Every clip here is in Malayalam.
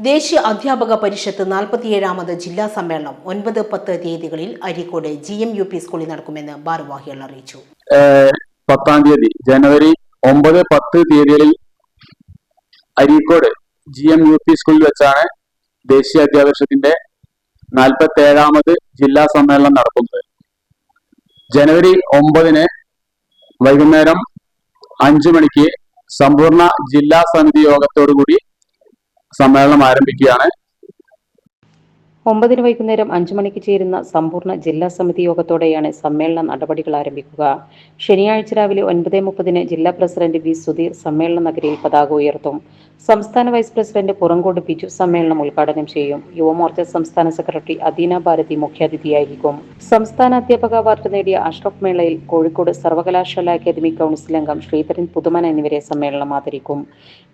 ദേശീയ അധ്യാപക പരിഷത്ത് നാൽപ്പത്തിയേഴാമത് ജില്ലാ സമ്മേളനം ഒൻപത് പത്ത് തീയതികളിൽ Areekode G M U P സ്കൂളിൽ നടക്കുമെന്ന് ഭാരവാഹികൾ അറിയിച്ചു. പത്താം തീയതി ജനുവരി ഒമ്പത് പത്ത് തീയതികളിൽ Areekode G M U P സ്കൂളിൽ വെച്ചാണ് ദേശീയ അധ്യാപകത്തിന്റെ നാൽപ്പത്തി ഏഴാമത് ജില്ലാ സമ്മേളനം നടക്കുന്നത്. ജനുവരി ഒമ്പതിന് വൈകുന്നേരം അഞ്ചു മണിക്ക് സമ്പൂർണ ജില്ലാ സമിതി യോഗത്തോടുകൂടി സമ്മേളനം ആരംഭിക്കുകയാണ്. ഒമ്പതിന് വൈകുന്നേരം അഞ്ചു മണിക്ക് ചേരുന്ന സമ്പൂർണ ജില്ലാ സമിതി യോഗത്തോടെയാണ് സമ്മേളന നടപടികൾ ആരംഭിക്കുക. ശനിയാഴ്ച രാവിലെ ഒൻപത് മുപ്പതിന് ജില്ലാ പ്രസിഡന്റ് വി സുധീർ സമ്മേളന നഗരിയിൽ പതാക ഉയർത്തും. സംസ്ഥാന വൈസ് പ്രസിഡന്റ് പുറങ്കോട് ബിജു സമ്മേളനം ഉദ്ഘാടനം ചെയ്യും. യുവമോർച്ച സംസ്ഥാന സെക്രട്ടറി അദീന ഭാരതി മുഖ്യാതിഥിയായിരിക്കും. സംസ്ഥാന അധ്യാപക അവാർഡ് നേടിയ അഷ്റഫ് മേളയിൽ കോഴിക്കോട് സർവകലാശാല അക്കാദമി കൗൺസിൽ അംഗം ശ്രീധരൻ പുതുമന എന്നിവരെ സമ്മേളനം ആദരിക്കും.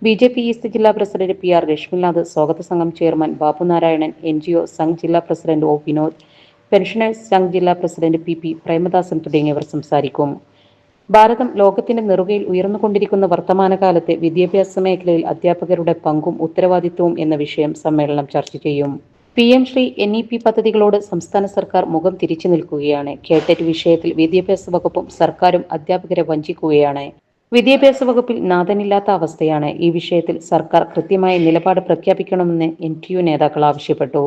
ബി ജെ പി ഈസ്റ്റ് ജില്ലാ പ്രസിഡന്റ് പി ആർ ലക്ഷ്മിനാഥ് സ്വാഗത സംഘം chairman Babu Narayanan N G O Sangh ജില്ലാ president O Vinod pensioners Sangh ജില്ലാ പ്രസിഡന്റ് പി പി പ്രേമദാസൻ തുടങ്ങിയവർ സംസാരിക്കും. ഭാരതം ലോകത്തിന്റെ നെറുകയിൽ ഉയർന്നുകൊണ്ടിരിക്കുന്ന വർത്തമാനകാലത്തെ വിദ്യാഭ്യാസ മേഖലയിൽ അധ്യാപകരുടെ പങ്കും ഉത്തരവാദിത്വവും എന്ന വിഷയം സമ്മേളനം ചർച്ച ചെയ്യും. P M Shri N E P പദ്ധതികളോട് സംസ്ഥാന സർക്കാർ മുഖം തിരിച്ചു നിൽക്കുകയാണ്. കേട്ടറ്റ് വിഷയത്തിൽ വിദ്യാഭ്യാസ വകുപ്പും സർക്കാരും അധ്യാപകരെ വഞ്ചിക്കുകയാണ്. വിദ്യാഭ്യാസ വകുപ്പിൽ നാഥനില്ലാത്ത അവസ്ഥയാണ് ഈ വിഷയത്തിൽ സർക്കാർ കൃത്യമായ നിലപാട് പ്രഖ്യാപിക്കണമെന്ന് എൻ നേതാക്കൾ ആവശ്യപ്പെട്ടു.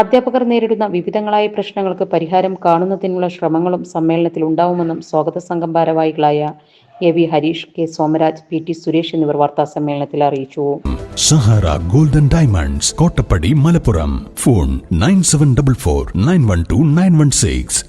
അധ്യാപകർ നേരിടുന്ന വിവിധങ്ങളായ പ്രശ്നങ്ങൾക്ക് പരിഹാരം കാണുന്നതിനുള്ള ശ്രമങ്ങളും സമ്മേളനത്തിൽ ഉണ്ടാവുമെന്നും സ്വാഗത സംഘം ഭാരവാഹികളായ A V Harish K Somaraj P T Suresh എന്നിവർ വാർത്താ സമ്മേളനത്തിൽ അറിയിച്ചു. Sahara golden diamonds Kottappadi Malappuram. Phone nine seven double four nine one two nine one six.